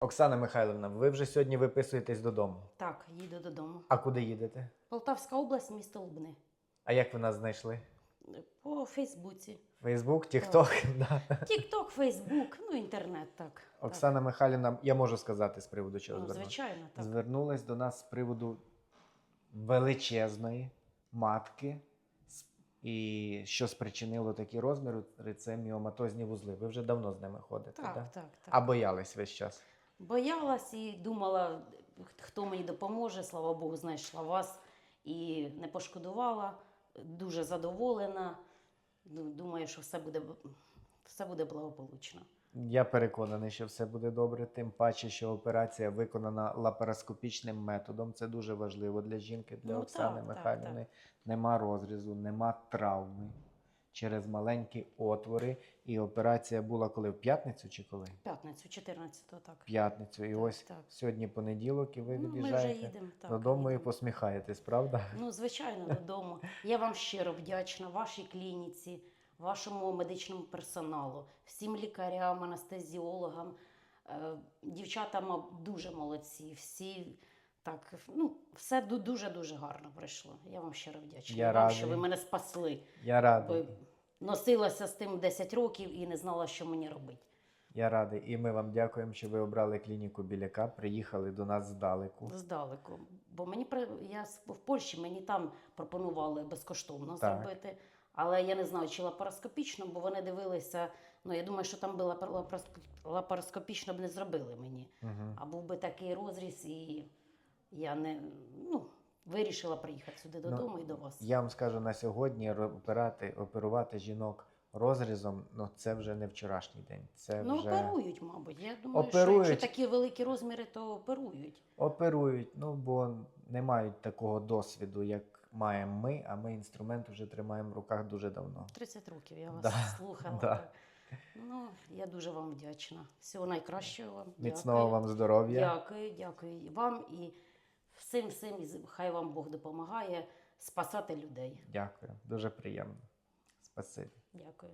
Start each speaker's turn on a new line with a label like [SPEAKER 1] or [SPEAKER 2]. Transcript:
[SPEAKER 1] Оксана Михайловна, ви вже сьогодні виписуєтесь додому.
[SPEAKER 2] Так, їду додому.
[SPEAKER 1] А куди їдете?
[SPEAKER 2] Полтавська область, місто Лубни.
[SPEAKER 1] А як ви нас знайшли?
[SPEAKER 2] По Фейсбуці.
[SPEAKER 1] Фейсбук, Тікток?
[SPEAKER 2] Тік-ток, Фейсбук, ну інтернет, так.
[SPEAKER 1] Оксана Михайлівна, я можу сказати з приводу
[SPEAKER 2] так.
[SPEAKER 1] чого
[SPEAKER 2] Ну,
[SPEAKER 1] звернутися.
[SPEAKER 2] звичайно, так.
[SPEAKER 1] Звернулась до нас з приводу величезної матки, і що спричинило такі розміри, це міоматозні вузли. Ви вже давно з ними ходите,
[SPEAKER 2] Так,
[SPEAKER 1] да?
[SPEAKER 2] так, так.
[SPEAKER 1] а боялись весь час.
[SPEAKER 2] Боялась і думала, хто мені допоможе. Слава Богу, знайшла вас і не пошкодувала. Дуже задоволена. Думаю, що все буде, все буде благополучно.
[SPEAKER 1] Я переконаний, що все буде добре, тим паче, що операція виконана лапароскопічним методом. Це дуже важливо для жінки, для
[SPEAKER 2] Ну,
[SPEAKER 1] Оксани
[SPEAKER 2] так, так,
[SPEAKER 1] Михайлівни. Нема розрізу, нема травми через маленькі отвори. І операція була коли в п'ятницю чи коли?
[SPEAKER 2] П'ятницю, 14-го, так.
[SPEAKER 1] П'ятницю. І
[SPEAKER 2] Так,
[SPEAKER 1] ось
[SPEAKER 2] так.
[SPEAKER 1] сьогодні понеділок, і ви
[SPEAKER 2] Ну, ми вже їдемо. Так,
[SPEAKER 1] додому і посміхаєтесь, правда?
[SPEAKER 2] Ну, звичайно, додому. Я вам щиро вдячна вашій клініці, вашому медичному персоналу, всім лікарям, анестезіологам. Е, Дівчата дуже молодці. Всі так, ну, все дуже-дуже гарно пройшло. Я вам щиро вдячна.
[SPEAKER 1] Я
[SPEAKER 2] вам,
[SPEAKER 1] радий.
[SPEAKER 2] що ви мене спасли.
[SPEAKER 1] Я радий.
[SPEAKER 2] Бо носилася з тим 10 років і не знала, що мені робити.
[SPEAKER 1] Я радий. І ми вам дякуємо, що ви обрали клініку Біляка, приїхали до нас здалеку.
[SPEAKER 2] Здалеку. Бо мені я в Польщі мені там пропонували безкоштовно
[SPEAKER 1] Так.
[SPEAKER 2] зробити. Але я не знаю, чи лапароскопічно, бо вони дивилися. Ну, я думаю, що там би лапар- лапароскопічно б не зробили мені.
[SPEAKER 1] Угу.
[SPEAKER 2] А був би такий розріз, і я не ну, вирішила приїхати сюди
[SPEAKER 1] Ну,
[SPEAKER 2] додому і до вас.
[SPEAKER 1] Я вам скажу на сьогодні операти, оперувати жінок розрізом, ну це вже не вчорашній день. Це
[SPEAKER 2] Ну,
[SPEAKER 1] вже
[SPEAKER 2] оперують, мабуть. Я думаю, що якщо такі великі розміри, то оперують.
[SPEAKER 1] оперують, ну бо не мають такого досвіду, як маємо ми, а ми інструмент вже тримаємо в руках дуже давно.
[SPEAKER 2] 30 років я вас
[SPEAKER 1] Да,
[SPEAKER 2] слухала.
[SPEAKER 1] да.
[SPEAKER 2] Ну, я дуже вам вдячна. Всього найкращого вам.
[SPEAKER 1] Міцного
[SPEAKER 2] Дякую.
[SPEAKER 1] вам здоров'я.
[SPEAKER 2] Дякую, дякую вам і всім, всім, хай вам Бог допомагає спасати людей.
[SPEAKER 1] Дякую, дуже приємно. Спасибі.
[SPEAKER 2] Дякую.